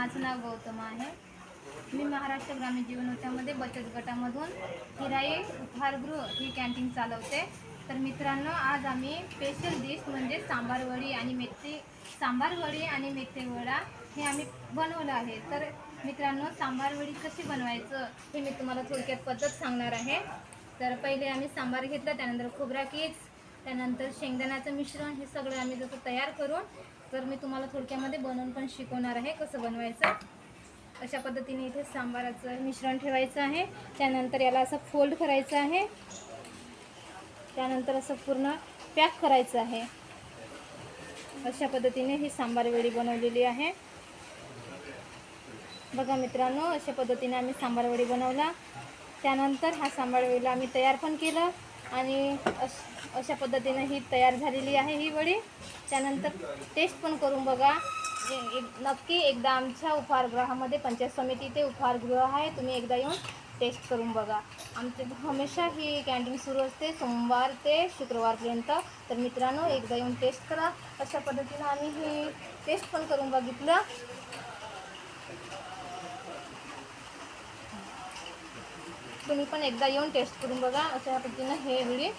माझं नाव गौतम आहे. मी महाराष्ट्र ग्रामीण जीवनोत्यामध्ये बचत गटामधून हिराई उपहारगृह ही कॅन्टीन चालवते. तर मित्रांनो आज आम्ही स्पेशल डिश म्हणजे सांबारवडी आणि मेथी सांबारवडी आणि मेथीवडा हे आम्ही बनवलं आहे. तर मित्रांनो सांबारवडी कशी बनवायचं हे मी तुम्हाला थोडक्यात पद्धत सांगणार आहे. तर पहिले आम्ही सांबार घेतलं त्यानंतर खोबरा किक्स त्यानंतर शेंगदाण्याचं मिश्रण हे सगळं आम्ही जसं तयार करून तर मी तुम्हाला थोडक्यामध्ये बनवून पण शिकवणार आहे कसं बनवायचं. अशा पद्धतीने इथे सांबाराचं मिश्रण ठेवायचं आहे. त्यानंतर याला असं फोल्ड करायचं आहे. त्यानंतर असं पूर्ण पॅक करायचं आहे. अशा पद्धतीने ही सांबार वेळी बनवलेली आहे. बघा मित्रांनो अशा पद्धतीने आम्ही सांबार वडी बनवला. त्यानंतर हा सांबार वडीला आम्ही तयार पण केलं. आणि अश अशा पद्धतीनं ही तयार झालेली आहे ही वडी. त्यानंतर टेस्ट पण करून बघा. एक नक्की एकदा आमच्या उपहारगृहामध्ये पंचायत समिती ते उपहारगृह आहे तुम्ही एकदा येऊन टेस्ट करून बघा. आमचे हमेशा ही कॅन्टीन सुरू असते सोमवार ते शुक्रवारपर्यंत तर मित्रांनो एकदा येऊन टेस्ट करा. अशा पद्धतीनं आम्ही ही टेस्ट पण करून बघितलं. तुम्ही पण एकदा येऊन टेस्ट करून बघा. अशा पद्धतीनं हे व्हिडिओ.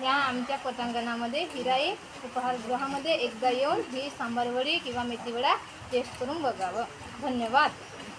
ह्या आमच्या पटांगणामध्ये हिराई उपहारगृहामध्ये एकदा येऊन ही सांबारवडी किंवा मेथीवडा टेस्ट करून बघावं. धन्यवाद.